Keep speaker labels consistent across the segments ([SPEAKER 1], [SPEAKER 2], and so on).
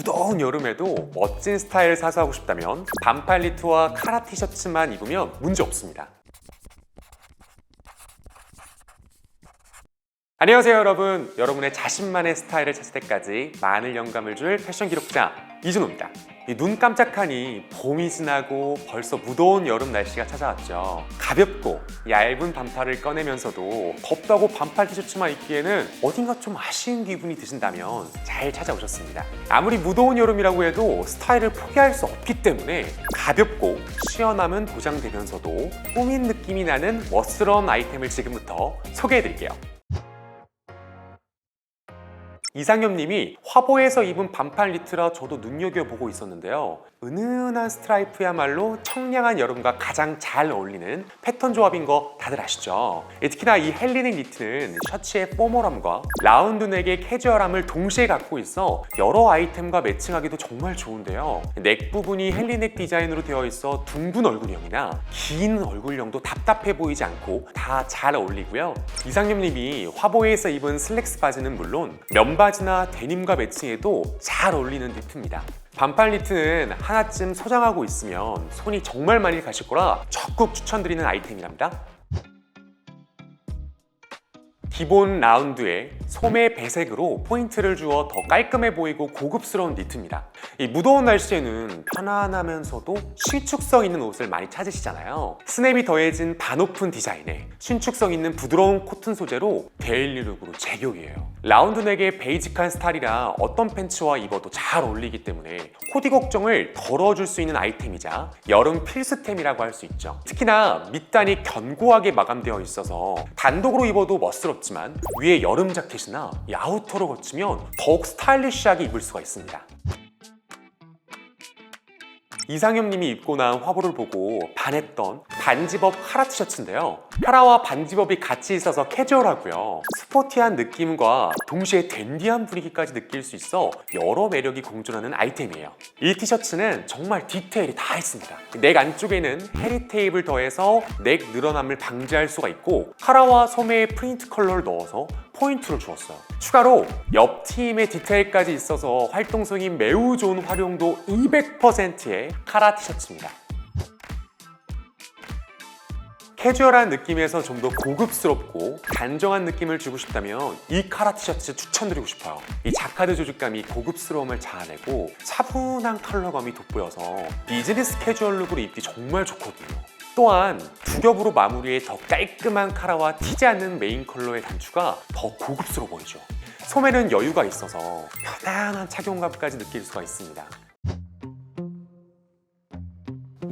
[SPEAKER 1] 무더운 여름에도 멋진 스타일을 사수하고 싶다면 반팔 니트와 카라 티셔츠만 입으면 문제 없습니다. 안녕하세요 여러분 여러분의 자신만의 스타일을 찾을 때까지 많은 영감을 줄 패션 기록자 이준호입니다. 이눈 깜짝하니 봄이 지나고 벌써 무더운 여름 날씨가 찾아왔죠. 가볍고 얇은 반팔을 꺼내면서도 덥다고 반팔 티셔츠만 입기에는 어딘가 좀 아쉬운 기분이 드신다면 잘 찾아오셨습니다. 아무리 무더운 여름이라고 해도 스타일을 포기할 수 없기 때문에 가볍고 시원함은 보장되면서도 꾸민 느낌이 나는 멋스러운 아이템을 지금부터 소개해드릴게요 이상엽님이 화보에서 입은 반팔 니트라 저도 눈여겨보고 있었는데요. 은은한 스트라이프야말로 청량한 여름과 가장 잘 어울리는 패턴 조합인 거 다들 아시죠? 예, 특히나 이 헬리넥 니트는 셔츠의 포멀함과 라운드 넥의 캐주얼함을 동시에 갖고 있어 여러 아이템과 매칭하기도 정말 좋은데요. 넥 부분이 헬리넥 디자인으로 되어 있어 둥근 얼굴형이나 긴 얼굴형도 답답해 보이지 않고 다 잘 어울리고요. 이상엽님이 화보에서 입은 슬랙스 바지는 물론 면 바지나 데님과 매칭해도 잘 어울리는 니트입니다. 반팔 니트는 하나쯤 소장하고 있으면 손이 정말 많이 가실 거라 적극 추천드리는 아이템이랍니다. 기본 라운드에 소매 배색으로 포인트를 주어 더 깔끔해 보이고 고급스러운 니트입니다. 이 무더운 날씨에는 편안하면서도 신축성 있는 옷을 많이 찾으시잖아요. 스냅이 더해진 반오픈 디자인에 신축성 있는 부드러운 코튼 소재로 데일리룩으로 제격이에요. 라운드넥의 베이직한 스타일이라 어떤 팬츠와 입어도 잘 어울리기 때문에 코디 걱정을 덜어줄 수 있는 아이템이자 여름 필수템이라고 할 수 있죠. 특히나 밑단이 견고하게 마감되어 있어서 단독으로 입어도 멋스럽지 만 위에 여름 자켓이나 이 아우터로 거치면 더욱 스타일리시하게 입을 수가 있습니다. 이상엽님이 입고 나온 화보를 보고 반했던 반집업 카라 티셔츠인데요. 카라와 반집업이 같이 있어서 캐주얼하고요. 스포티한 느낌과 동시에 댄디한 분위기까지 느낄 수 있어 여러 매력이 공존하는 아이템이에요. 이 티셔츠는 정말 디테일이 다 있습니다. 넥 안쪽에는 헤리 테이프를 더해서 넥 늘어남을 방지할 수가 있고 카라와 소매에 프린트 컬러를 넣어서 포인트를 주었어요. 추가로 옆 팀의 디테일까지 있어서 활동성이 매우 좋은 활용도 200%의 카라 티셔츠입니다. 캐주얼한 느낌에서 좀 더 고급스럽고 단정한 느낌을 주고 싶다면 이 카라 티셔츠 추천드리고 싶어요. 이 자카드 조직감이 고급스러움을 자아내고 차분한 컬러감이 돋보여서 비즈니스 캐주얼 룩으로 입기 정말 좋거든요. 또한 두 겹으로 마무리해 더 깔끔한 카라와 튀지 않는 메인 컬러의 단추가 더 고급스러워 보이죠. 소매는 여유가 있어서 편안한 착용감까지 느낄 수가 있습니다.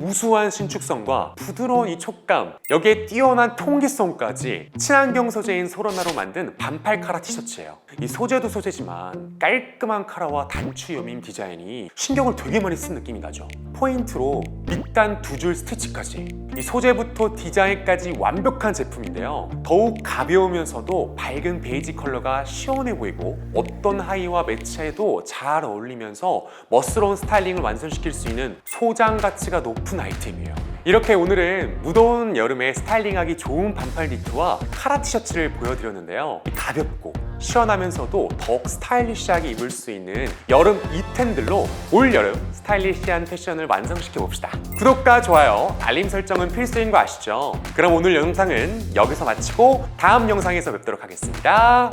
[SPEAKER 1] 우수한 신축성과 부드러운 이 촉감, 여기에 뛰어난 통기성까지 친환경 소재인 소로나로 만든 반팔 카라 티셔츠예요. 이 소재도 소재지만 깔끔한 카라와 단추 여밈 디자인이 신경을 되게 많이 쓴 느낌이 나죠. 포인트로 밑단 두 줄 스티치까지 이 소재부터 디자인까지 완벽한 제품인데요. 더욱 가벼우면서도 밝은 베이지 컬러가 시원해 보이고 어떤 하의와 매치해도 잘 어울리면서 멋스러운 스타일링을 완성시킬 수 있는 소장 가치가 높은 아이템이에요. 이렇게 오늘은 무더운 여름에 스타일링하기 좋은 반팔 니트와 카라 티셔츠를 보여드렸는데요. 가볍고 시원하면서도 더욱 스타일리시하게 입을 수 있는 여름 이템들로 올 여름 스타일리시한 패션을 완성시켜 봅시다. 구독과 좋아요, 알림 설정은 필수인 거 아시죠? 그럼 오늘 영상은 여기서 마치고 다음 영상에서 뵙도록 하겠습니다.